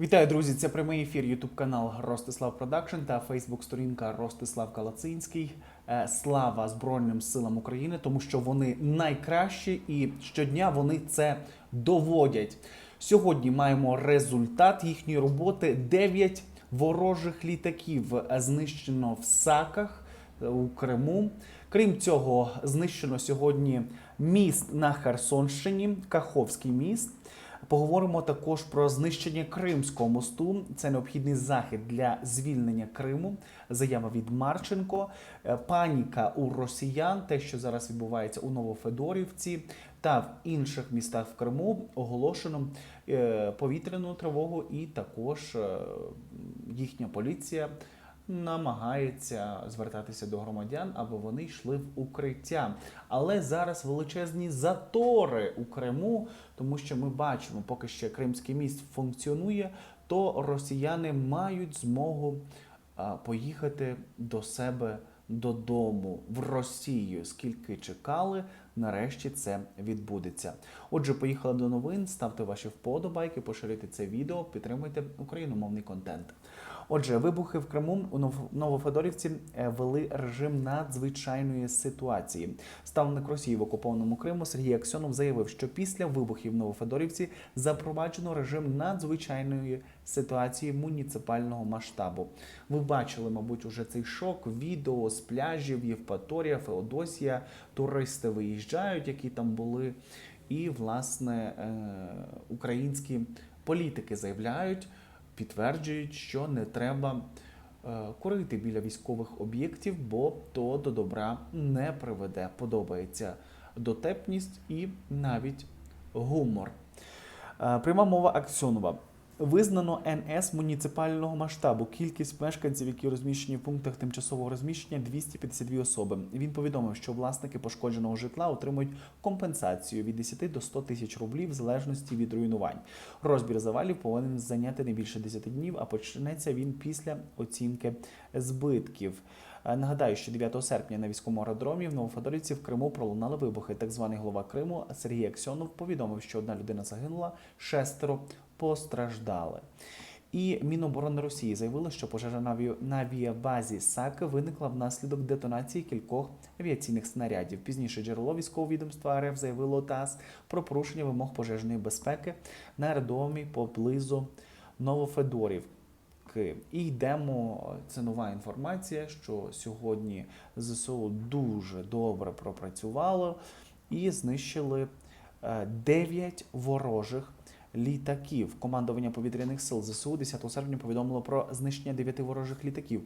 Вітаю, друзі! Це прямий ефір Ютуб канал Ростислав Продакшн та Фейсбук сторінка Ростислав Калацинський. Е, Слава Збройним силам України, тому що вони найкращі і щодня вони це доводять. Сьогодні маємо результат їхньої роботи: 9 ворожих літаків знищено в Саках е, у Криму. Крім цього, знищено сьогодні міст на Херсонщині, Каховський міст. Поговоримо також про знищення Кримського мосту. Це необхідний захід для звільнення Криму. Заява від Марченко, Е, паніка у росіян, те, що зараз відбувається у Новофедорівці та в інших містах в Криму, оголошено е, повітряну тривогу, і також е, їхня поліція намагається звертатися до громадян, аби вони йшли в укриття. Але зараз величезні затори у Криму, тому що ми бачимо, поки ще Кримський міст функціонує, то росіяни мають змогу поїхати до себе додому в Росію. Скільки чекали, нарешті це відбудеться. Отже, поїхали до новин. Ставте ваші вподобайки, поширюйте це відео, підтримуйте україномовний контент. Отже, вибухи в Криму у Нов- Новофедорівці е, ввели режим надзвичайної ситуації. Ставник Росії в окупованому Криму Сергій Аксьонов заявив, що після вибухів в Новофедорівці запроваджено режим надзвичайної ситуації муніципального масштабу. Ви бачили, мабуть, уже цей шок. Відео з пляжів Євпаторія, Феодосія. Туристи виїжджають, які там були. І, власне, е, українські політики заявляють, підтверджують, що не треба е, курити біля військових об'єктів, бо то до добра не приведе. Подобається дотепність і навіть гумор. Е, Пряма мова Аксьонова. Визнано НС муніципального масштабу. Кількість мешканців, які розміщені в пунктах тимчасового розміщення 252 особи. Він повідомив, що власники пошкодженого житла отримують компенсацію від 10 до 100 тисяч рублів в залежності від руйнувань. Розбір завалів повинен зайняти не більше 10 днів, а почнеться він після оцінки збитків. Е, Нагадаю, що 9 серпня на військовому аеродромі в Новофедорівці в Криму пролунали вибухи. Так званий голова Криму Сергій Аксьонов повідомив, що одна людина загинула, шестеро постраждали. І Міноборони Росії заявило, що пожежа на авіабазі САК виникла внаслідок детонації кількох авіаційних снарядів. Пізніше джерело військового відомства РФ заявило ТАСС про порушення вимог пожежної безпеки на аеродромі поблизу Новофедорівки. І йдемо. Це нова інформація, що сьогодні ЗСУ дуже добре пропрацювало і знищили 9 ворожих літаків. Командування повітряних сил ЗСУ 10 серпня повідомило про знищення 9 ворожих літаків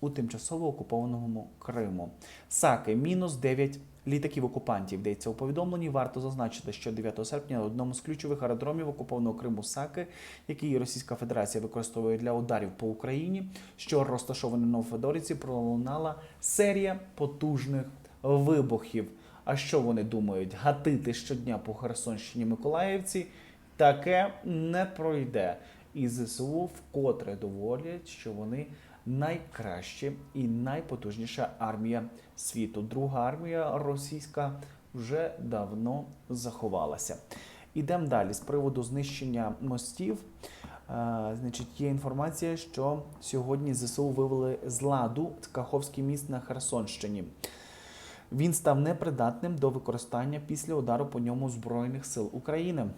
у тимчасово окупованому Криму. Саки мінус 9 літаків окупантів. Йдеться у повідомленні. Варто зазначити, що 9 серпня на одному з ключових аеродромів окупованого Криму Саки, який Російська Федерація використовує для ударів по Україні, що розташований на Новофедорівці, пролунала серія потужних вибухів. А що вони думають? Гатити щодня по Херсонщині Миколаївці? Таке не пройде. І ЗСУ вкотре доводять, що вони найкраща і найпотужніша армія світу. Друга армія російська вже давно заховалася. Ідемо далі з приводу знищення мостів. Е, значить, є інформація, що сьогодні ЗСУ вивели з ладу Каховський міст на Херсонщині. Він став непридатним до використання після удару по ньому Збройних сил України.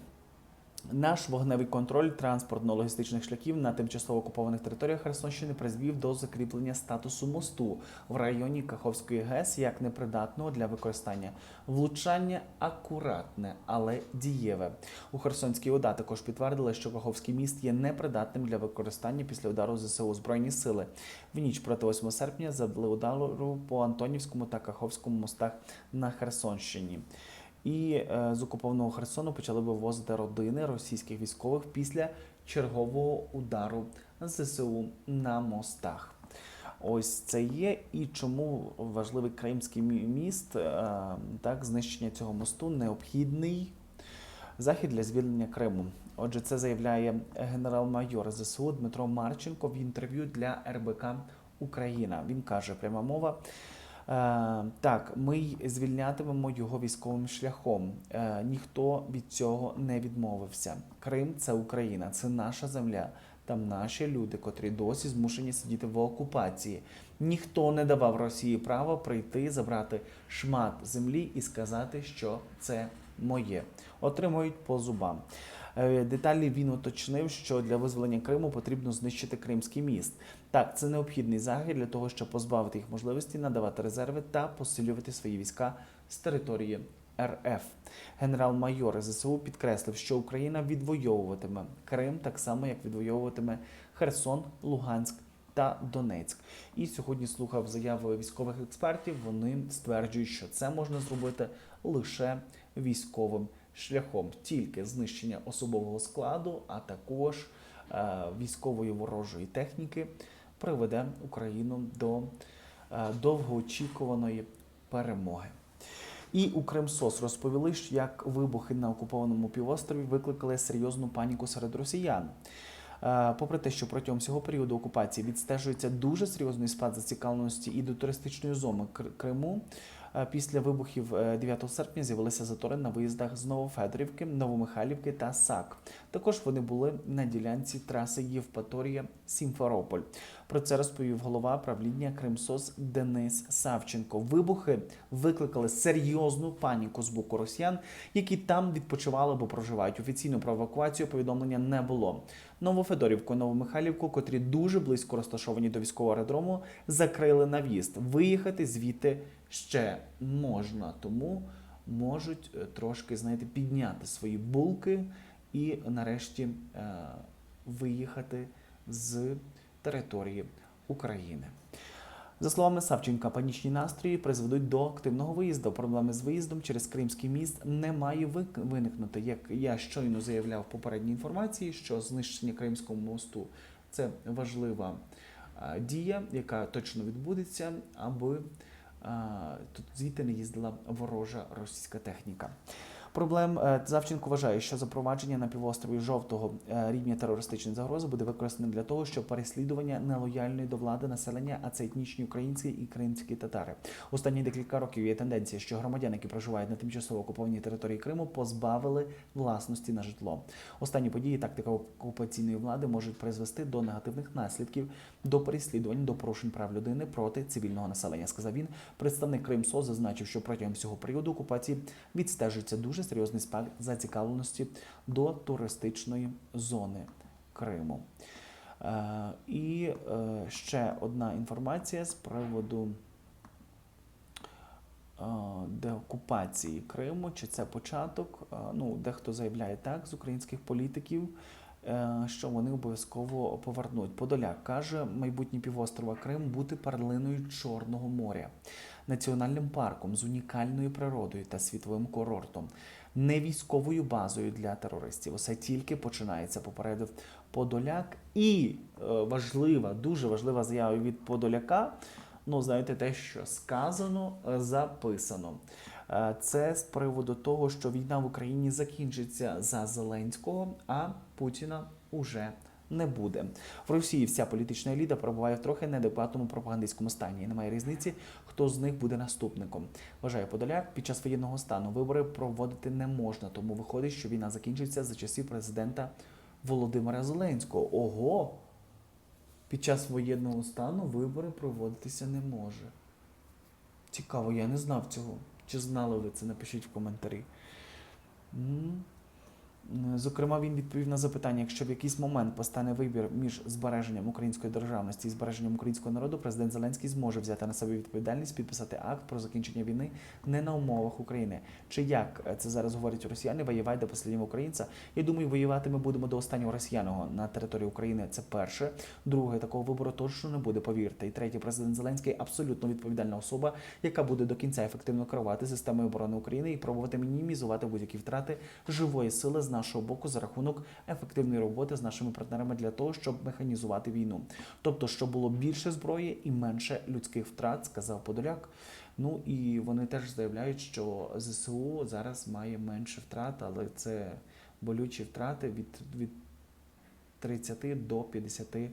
Наш вогневий контроль транспортно-логістичних шляхів на тимчасово окупованих територіях Херсонщини призвів до закріплення статусу мосту в районі Каховської ГЕС як непридатного для використання. Влучання акуратне, але дієве. У Херсонській ОДА також підтвердили, що Каховський міст є непридатним для використання після удару ЗСУ Збройні сили. В ніч проти 8 серпня завдали удару по Антонівському та Каховському мостах на Херсонщині. І е, з окупованого Херсону почали вивозити родини російських військових після чергового удару ЗСУ на мостах. Ось це є. І чому важливий Кримський міст, е, так, знищення цього мосту необхідний захід для звільнення Криму. Отже, це заявляє генерал-майор ЗСУ Дмитро Марченко в інтерв'ю для РБК Україна. Він каже, пряма мова. Е, так, ми звільнятимемо його військовим шляхом. Е, ніхто від цього не відмовився. Крим це Україна, це наша земля. там наші люди, котрі досі змушені сидіти в окупації. Ніхто не давав Росії права прийти, забрати шмат землі і сказати, що це моє. Отримують по зубам. Е, Деталі він уточнив, що для визволення Криму потрібно знищити Кримський міст. Так, це необхідний захід для того, щоб позбавити їх можливості надавати резерви та посилювати свої війська з території РФ. Генерал-майор ЗСУ підкреслив, що Україна відвоюватиме Крим так само, як відвоюватиме Херсон, Луганськ та Донецьк. І сьогодні слухав заяви військових експертів. Вони стверджують, що це можна зробити лише військовим шляхом, тільки знищення особового складу, а також е, військової ворожої техніки приведе Україну до е, довгоочікуваної перемоги. І у Кримсос розповіли, як вибухи на окупованому півострові викликали серйозну паніку серед росіян. Е, Попри те, що протягом всього періоду окупації відстежується дуже серйозний спад зацікавленості і до туристичної зони Криму. Е, Після вибухів е, 9 серпня з'явилися затори на виїздах з Новофедорівки, Новомихайлівки та САК. Також вони були на ділянці траси Євпаторія Сімферополь. Про це розповів голова правління Кримсос Денис Савченко. Вибухи викликали серйозну паніку з боку росіян, які там відпочивали або проживають. Офіційно про евакуацію повідомлення не було. Новофедорівку, Новомихайлівку, котрі дуже близько розташовані до військового аеродрому, закрили на в'їзд. Виїхати звідти ще можна, тому можуть е, трошки, знаєте, підняти свої булки і нарешті е, виїхати з території України. За словами Савченка, панічні настрої призведуть до активного виїзду. Проблеми з виїздом через Кримський міст не має виникнути. Як я щойно заявляв в попередній інформації, що знищення Кримського мосту це важлива дія, яка точно відбудеться, аби тут звідти не їздила ворожа російська техніка. Проблем е, Завченко вважає, що запровадження на півострові жовтого е, рівня терористичної загрози буде використане для того, щоб переслідування нелояльної до влади населення, а це етнічні українці і кримські татари. Останні декілька років є тенденція, що громадяни, які проживають на тимчасово окупованій території Криму, позбавили власності на житло. Останні події тактика окупаційної влади можуть призвести до негативних наслідків, до переслідувань, до порушень прав людини проти цивільного населення. Сказав він. Представник Кримсо зазначив, що протягом всього періоду окупації відстежується дуже серйозний спад зацікавленості до туристичної зони Криму. Е, і е, ще одна інформація з приводу е, деокупації Криму. Чи це початок? Ну, дехто заявляє так з українських політиків. Що вони обов'язково повернуть. Подоляк каже, майбутнє півострова Крим бути перлиною Чорного моря, національним парком з унікальною природою та світовим курортом, не військовою базою для терористів. Усе тільки починається. Попередив Подоляк. І е, важлива, дуже важлива заява від Подоляка. Ну, знаєте, те, що сказано, записано. Е, Це з приводу того, що війна в Україні закінчиться за Зеленського, а Путіна уже не буде. В Росії вся політична еліта перебуває в трохи неадекватному пропагандистському стані. І немає різниці, хто з них буде наступником. Вважає Подоляк, під час воєнного стану вибори проводити не можна, тому виходить, що війна закінчиться за часів президента Володимира Зеленського. Ого! Під час воєнного стану вибори проводитися не може. Цікаво, я не знав цього. Чи знали ви це? Напишіть в коментарі. Зокрема, він відповів на запитання: якщо в якийсь момент постане вибір між збереженням української державності і збереженням українського народу, президент Зеленський зможе взяти на себе відповідальність, підписати акт про закінчення війни не на умовах України. Чи як це зараз говорять росіяни, воювати до останнього українця? Я думаю, воювати ми будемо до останнього росіяного на території України. Це перше. Друге, такого вибору точно не буде, повірте. І третє, президент Зеленський абсолютно відповідальна особа, яка буде до кінця ефективно керувати системою оборони України і пробувати мінімізувати будь-які втрати живої сили з нашого боку за рахунок ефективної роботи з нашими партнерами для того, щоб механізувати війну. Тобто, щоб було більше зброї і менше людських втрат, сказав Подоляк. Ну і вони теж заявляють, що ЗСУ зараз має менше втрат, але це болючі втрати від, від 30 до 50 е,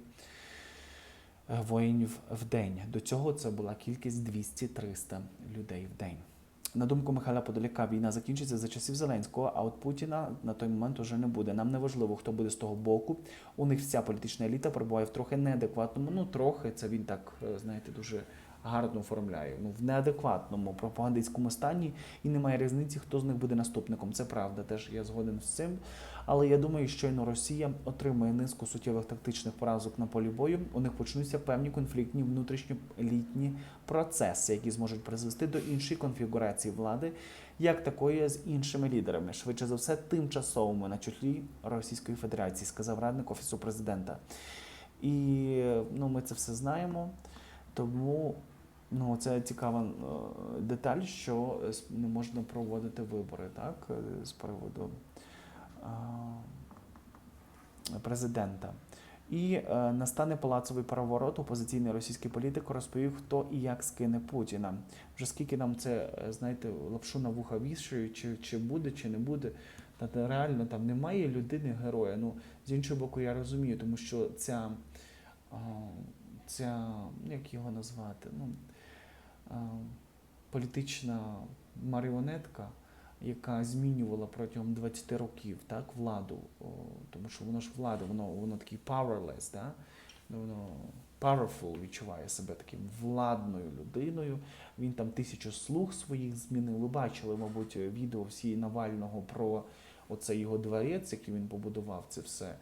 воїнів в день. До цього це була кількість 200-300 людей в день. На думку Михайла Подоляка, війна закінчиться за часів Зеленського, а от Путіна на той момент уже не буде. Нам не важливо, хто буде з того боку. У них вся політична еліта перебуває в трохи неадекватному. Ну трохи це він так е, знаєте дуже гарно оформляє. Ну в неадекватному пропагандистському стані і немає різниці, хто з них буде наступником. Це правда, теж я згоден з цим. Але я думаю, щойно Росія отримає низку суттєвих тактичних поразок на полі бою. У них почнуться певні конфліктні внутрішньолітні процеси, які зможуть призвести до іншої конфігурації влади, як такої з іншими лідерами, швидше за все, тимчасовими на чолі Російської Федерації, сказав радник офісу президента. І ну, ми це все знаємо. Тому ну, це цікава е, деталь, що е, не можна проводити вибори, так, е, з приводу президента. І настане палацовий переворот. Опозиційний російський політик розповів, хто і як скине Путіна. Вже скільки нам це, знаєте, лапшу на вуха вішають, чи, чи буде, чи не буде. Та реально там немає людини героя. Ну, з іншого боку, я розумію, тому що ця, ця як його назвати, ну, політична маріонетка, яка змінювала протягом 20 років так, владу, тому що воно ж влада, воно, воно такий powerless, да? Воно powerful відчуває себе таким владною людиною. Він там тисячу слуг своїх змінив. Ви бачили, мабуть, відео всі Навального про оцей його дворець, який він побудував, це все.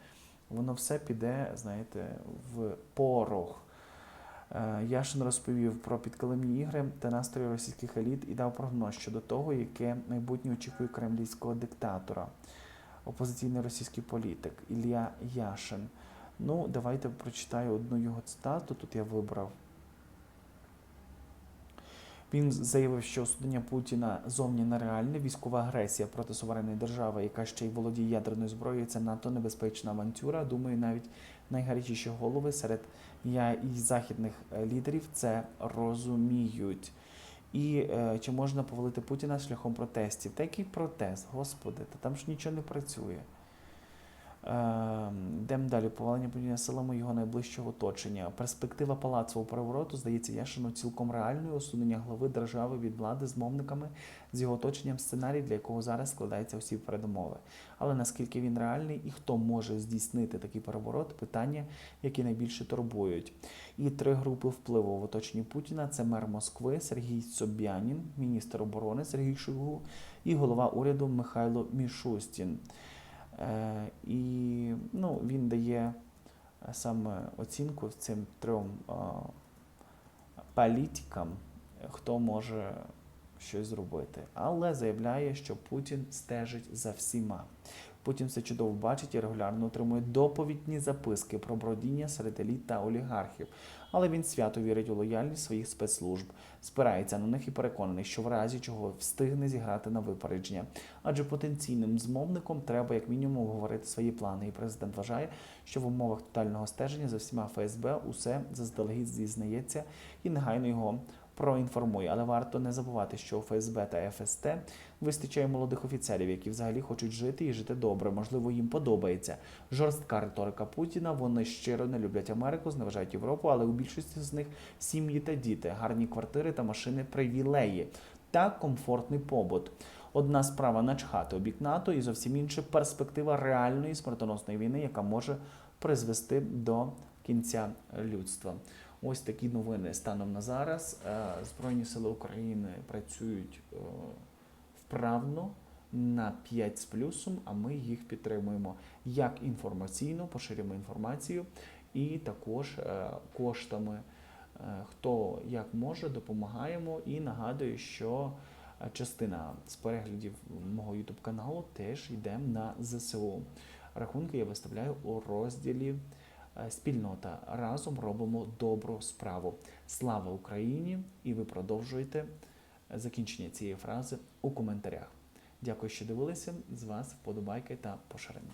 Воно все піде, знаєте, в порох. Е, Яшин розповів про підкалимні ігри та настрої російських еліт і дав прогноз щодо того, яке майбутнє очікує кремлівського диктатора, опозиційний російський політик Ілля Яшин. Ну, давайте прочитаю одну його цитату. Тут я вибрав. Він заявив, що осудення Путіна зовні нереальне. Військова агресія проти суверенної держави, яка ще й володіє ядерною зброєю, це надто небезпечна авантюра. Думаю, навіть найгарячіші голови серед я і західних е, лідерів це розуміють. І е, чи можна повалити Путіна шляхом протестів? Та який протест, господи, та там ж нічого не працює. Е, Йдемо далі. Повалення Путіна силами його найближчого оточення. Перспектива палацового перевороту здається Яшину цілком реальною. Усунення глави держави від влади з мовниками з його оточенням сценарій, для якого зараз складаються всі передумови. Але наскільки він реальний і хто може здійснити такий переворот, питання, які найбільше турбують. І три групи впливу в оточенні Путіна це мер Москви Сергій Собянін, міністр оборони Сергій Шойгу і голова уряду Михайло Мішустін. Е, і ну, він дає е, саме оцінку цим трьом е, політикам, хто може щось зробити. Але заявляє, що Путін стежить за всіма. Путін все чудово бачить і регулярно отримує доповідні записки про бродіння серед еліт та олігархів. Але він свято вірить у лояльність своїх спецслужб, спирається на них і переконаний, що в разі чого встигне зіграти на випередження. Адже потенційним змовником треба як мінімум обговорити свої плани. І президент вважає, що в умовах тотального стеження за всіма ФСБ усе заздалегідь зізнається і негайно його проінформує. Але варто не забувати, що у ФСБ та ФСТ вистачає молодих офіцерів, які взагалі хочуть жити і жити добре. Можливо, їм подобається жорстка риторика Путіна. Вони щиро не люблять Америку, зневажають Європу, але у більшості з них сім'ї та діти, гарні квартири та машини, привілеї та комфортний побут. Одна справа начхати обік НАТО, і зовсім інша перспектива реальної смертоносної війни, яка може призвести до кінця людства. Ось такі новини станом на зараз. Е, Збройні сили України працюють е, вправно на 5 з плюсом, а ми їх підтримуємо як інформаційно, поширюємо інформацію, і також е, коштами. Хто як може, допомагаємо і нагадую, що частина з переглядів мого YouTube каналу теж йде на ЗСУ. Рахунки я виставляю у розділі Спільнота. Разом робимо добру справу. Слава Україні! І ви продовжуєте е, закінчення цієї фрази у коментарях. Дякую, що дивилися. З вас вподобайки та поширення.